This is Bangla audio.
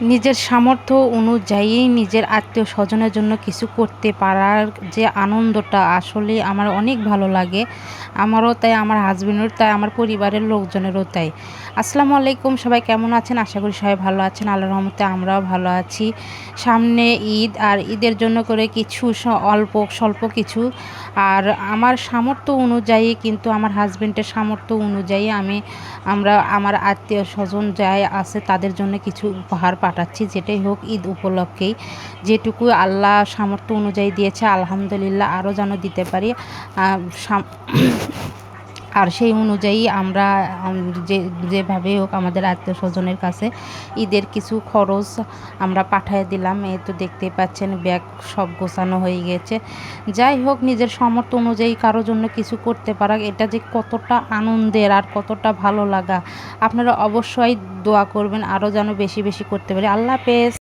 নিজের সামর্থ্য অনুযায়ী নিজের আত্মীয় স্বজনের জন্য কিছু করতে পারার যে আনন্দটা আসলে আমার অনেক ভালো লাগে। আমারও তাই, আমার হাজবেন্ডেরও তাই, আমার পরিবারের লোকজনেরও তাই। আসসালামু আলাইকুম, সবাই কেমন আছেন? আশা করি সবাই ভালো আছেন। আল্লাহ রহমতে আমরাও ভালো আছি। সামনে ঈদ, আর ঈদের জন্য করে কিছু অল্প, স্বল্প কিছু। আর আমার সামর্থ্য অনুযায়ী কিন্তু আমার হাজবেন্ডের সামর্থ্য অনুযায়ী আমি, আমরা, আমার আত্মীয় স্বজন যাই আছে, তাদের জন্য কিছু উপহার পাঠাচ্ছি, যেটাই হোক ঈদ উপলক্ষেই। যেটুকু আল্লাহ সামর্থ্য অনুযায়ী দিয়েছে, আলহামদুলিল্লাহ আরও যেন দিতে পারি। আর সেই অনুযায়ী আমরা যে, যেভাবে হোক আমাদের আত্মীয় স্বজনের কাছে ঈদের কিছু খরচ আমরা পাঠিয়ে দিলাম। এ তো দেখতেই পাচ্ছেন, ব্যাগ সব গোছানো হয়ে গেছে। যাই হোক, নিজের সামর্থ্য অনুযায়ী কারোর জন্য কিছু করতে পারা, এটা যে কতটা আনন্দের আর কতটা ভালো লাগা। আপনারা অবশ্যই দোয়া করবেন, আরও যেন বেশি বেশি করতে পারি। আল্লাহ হাফেজ।